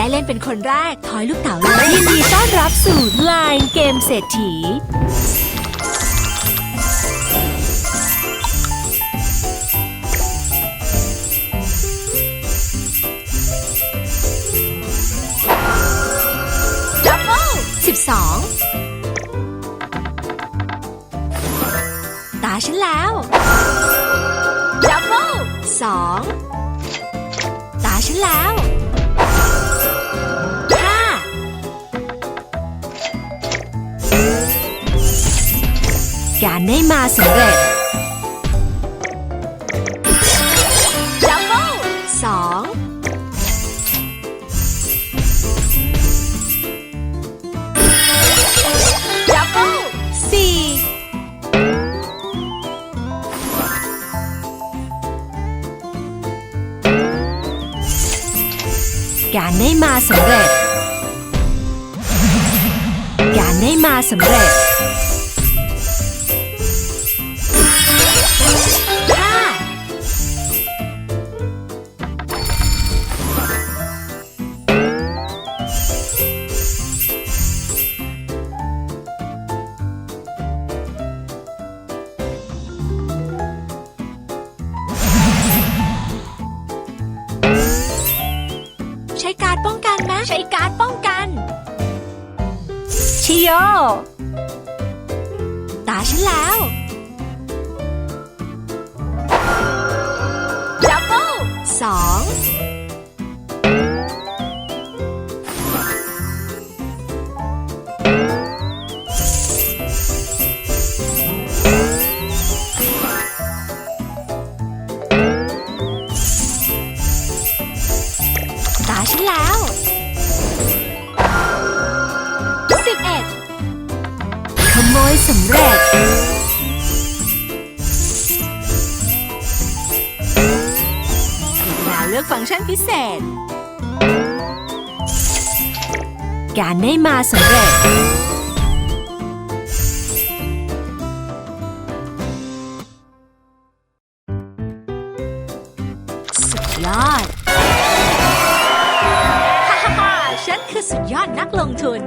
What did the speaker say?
ได้เล่นเป็นคนแรก ทอยลูกเต๋าเลยยินดีต้อนรับสู่ Line เกมเศรษฐีดับเบิลสิบสองตาฉันแล้ว ดับเบิลสอง ตาฉันแล้ว การได้มาสำเร็จ ดับเบิลสองดับเบิลสี่การได้มาสำเร็จ การได้มาสำเร็จ ดป้องกันไหมใช้การดป้องกัน ชิโย ตาฉันแล้ว สำเร็จเวลาเลือกฟังก์ชันพิเศษ การได้มาสำเร็จ สุดยอด ฮ่าฮ่าฮ่าฉันคือสุดยอดนักลงทุน